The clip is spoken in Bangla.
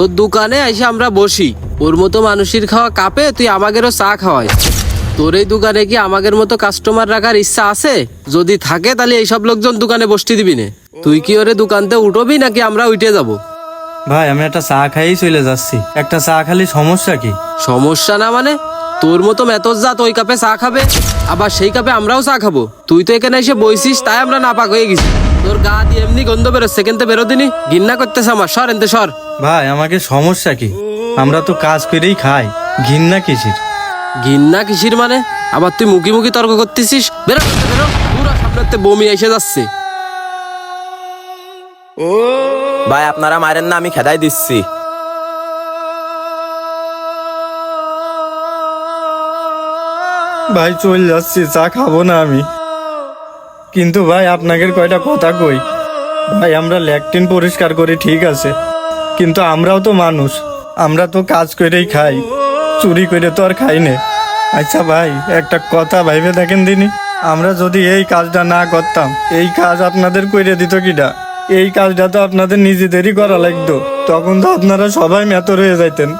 তোর দোকানে এসে আমরা বসি। ওর মতো মানুষের খাওয়া কাপে তুই আমাদেরও চা খাওয়াই। তোর এই দোকানে কি আমাদের মতো কাস্টমার রাখার ইচ্ছা আছে? যদি থাকে তাহলে এইসব লোকজন দোকানে বসতে দিবি না। তুই কি ওরে দোকানতে উঠবি নাকি আমরা উঠে যাব? ভাই আমি একটা চা খাইয়েই চলে যাচ্ছি। একটা চা খালি সমস্যা কি? সমস্যা না মানে? তোর মতো মেতজ জাত ওই কাপে চা খাবে আবার সেই কাপে আমরাও চা খাব। তুই তো এখানে এসে বইছিস তাই আমরা নাপাক হয়ে গেছি। তোর গা দিয়ে এমনি গন্ধ বেরোচ্ছে কিন্তু বেরোদিনি। ঘিন্না করতেছে আমার সর এনতে সর। ভাই আমাকে সমস্যা কি? আমরা তো কাজ করেই খাই। ঘিন্না কিসির? ঘিন্না কিসির মানে? আবার তুই মুখি মুখি তর্ক করতেছিস? বেরো বেরো। পুরো সামনে বমি এসে যাচ্ছে। ভাই আপনারা মারেন না আমি খেদাই দিচ্ছি। ভাই চলে যাচ্ছি চা খাব না আমি। কিন্তু ভাই আপনাকে কয়টা কথা কই? ভাই আমরা ল্যাকটিন পরিষ্কার করি ঠিক আছে। কিন্তু আমরাও তো মানুষ। আমরা তো কাজ করেই খাই। চুরি করে তো আর খাই না। আচ্ছা ভাই, একটা কথা ভাইবে দেখেন দিনি। আমরা যদি এই কাজটা না করতাম, এই কাজ আপনাদের করে দিত কিটা এই কাজটা তো আপনাদের নিজেদেরই করা লাগতো। তখন তো আপনারা সবাই মেত রয়ে যাইতেন।